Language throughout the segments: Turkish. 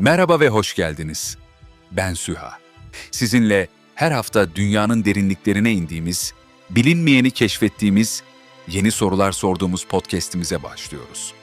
Merhaba ve hoş geldiniz. Ben Süha. Sizinle her hafta dünyanın derinliklerine indiğimiz, bilinmeyeni keşfettiğimiz, yeni sorular sorduğumuz podcast'imize başlıyoruz.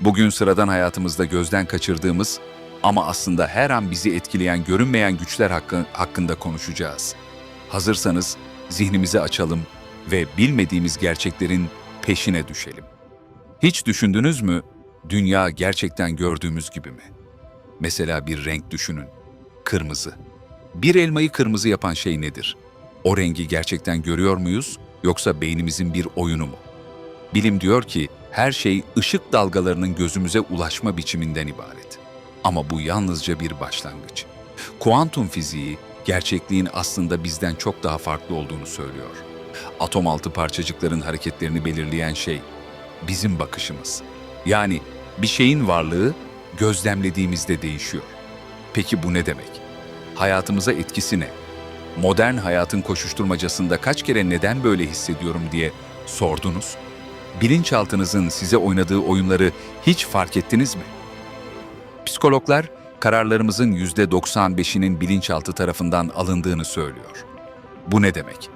Bugün sıradan hayatımızda gözden kaçırdığımız ama aslında her an bizi etkileyen görünmeyen güçler hakkı, hakkında konuşacağız. Hazırsanız zihnimizi açalım ve bilmediğimiz gerçeklerin peşine düşelim. Hiç düşündünüz mü dünya gerçekten gördüğümüz gibi mi? Mesela bir renk düşünün. Kırmızı. Bir elmayı kırmızı yapan şey nedir? O rengi gerçekten görüyor muyuz yoksa beynimizin bir oyunu mu? Bilim diyor ki her şey ışık dalgalarının gözümüze ulaşma biçiminden ibaret. Ama bu yalnızca bir başlangıç. Kuantum fiziği gerçekliğin aslında bizden çok daha farklı olduğunu söylüyor. Atom altı parçacıkların hareketlerini belirleyen şey bizim bakışımız. Yani bir şeyin varlığı gözlemlediğimizde değişiyor. Peki bu ne demek? Hayatımıza etkisi ne? Modern hayatın koşuşturmacasında kaç kere neden böyle hissediyorum diye sordunuz? Bilinçaltınızın size oynadığı oyunları hiç fark ettiniz mi? Psikologlar kararlarımızın %95'inin bilinçaltı tarafından alındığını söylüyor. Bu ne demek?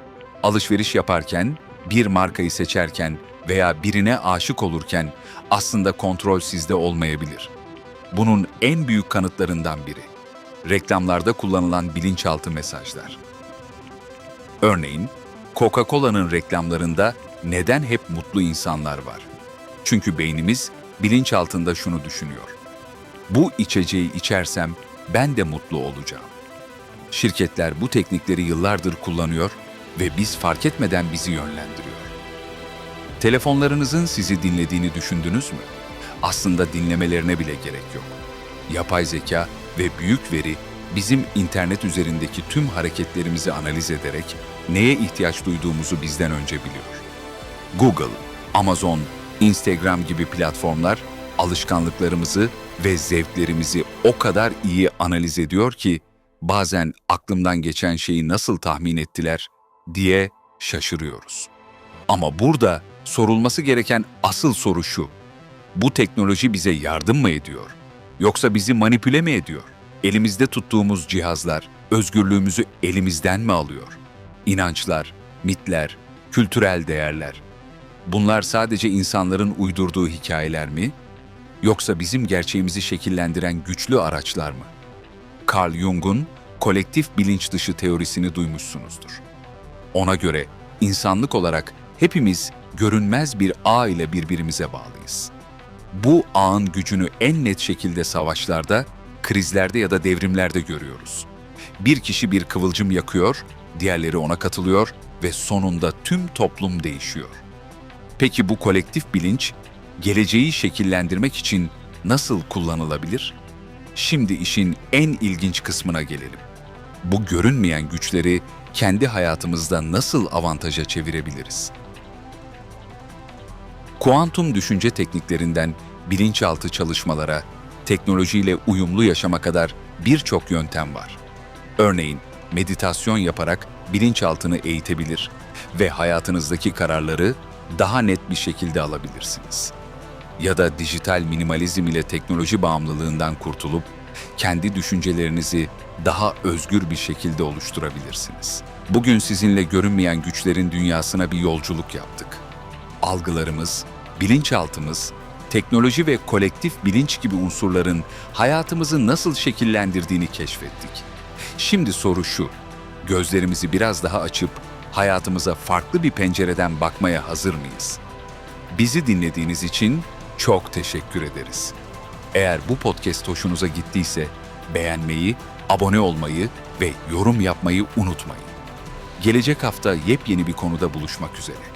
Alışveriş yaparken, bir markayı seçerken veya birine aşık olurken aslında kontrol sizde olmayabilir. Bunun en büyük kanıtlarından biri reklamlarda kullanılan bilinçaltı mesajlar. Örneğin, Coca-Cola'nın reklamlarında neden hep mutlu insanlar var? Çünkü beynimiz bilinçaltında şunu düşünüyor. Bu içeceği içersem ben de mutlu olacağım. Şirketler bu teknikleri yıllardır kullanıyor ve biz fark etmeden bizi yönlendiriyor. Telefonlarınızın sizi dinlediğini düşündünüz mü? Aslında dinlemelerine bile gerek yok. Yapay zeka ve büyük veri bizim internet üzerindeki tüm hareketlerimizi analiz ederek neye ihtiyaç duyduğumuzu bizden önce biliyor. Google, Amazon, Instagram gibi platformlar alışkanlıklarımızı ve zevklerimizi o kadar iyi analiz ediyor ki bazen aklımdan geçen şeyi nasıl tahmin ettiler diye şaşırıyoruz. Ama burada sorulması gereken asıl soru şu. Bu teknoloji bize yardım mı ediyor? Yoksa bizi manipüle mi ediyor? Elimizde tuttuğumuz cihazlar özgürlüğümüzü elimizden mi alıyor? İnançlar, mitler, kültürel değerler. Bunlar sadece insanların uydurduğu hikayeler mi? Yoksa bizim gerçeğimizi şekillendiren güçlü araçlar mı? Carl Jung'un kolektif bilinç dışı teorisini duymuşsunuzdur. Ona göre insanlık olarak hepimiz görünmez bir ağ ile birbirimize bağlıyız. Bu ağın gücünü en net şekilde savaşlarda, krizlerde ya da devrimlerde görüyoruz. Bir kişi bir kıvılcım yakıyor, diğerleri ona katılıyor ve sonunda tüm toplum değişiyor. Peki bu kolektif bilinç geleceği şekillendirmek için nasıl kullanılabilir? Şimdi işin en ilginç kısmına gelelim. Bu görünmeyen güçleri kendi hayatımızda nasıl avantaja çevirebiliriz? Kuantum düşünce tekniklerinden bilinçaltı çalışmalara, teknolojiyle uyumlu yaşama kadar birçok yöntem var. Örneğin meditasyon yaparak bilinçaltını eğitebilir ve hayatınızdaki kararları daha net bir şekilde alabilirsiniz. Ya da dijital minimalizm ile teknoloji bağımlılığından kurtulup kendi düşüncelerinizi daha özgür bir şekilde oluşturabilirsiniz. Bugün sizinle görünmeyen güçlerin dünyasına bir yolculuk yaptık. Algılarımız, bilinçaltımız, teknoloji ve kolektif bilinç gibi unsurların hayatımızı nasıl şekillendirdiğini keşfettik. Şimdi soru şu, gözlerimizi biraz daha açıp hayatımıza farklı bir pencereden bakmaya hazır mıyız? Bizi dinlediğiniz için çok teşekkür ederiz. Eğer bu podcast hoşunuza gittiyse beğenmeyi, abone olmayı ve yorum yapmayı unutmayın. Gelecek hafta yepyeni bir konuda buluşmak üzere.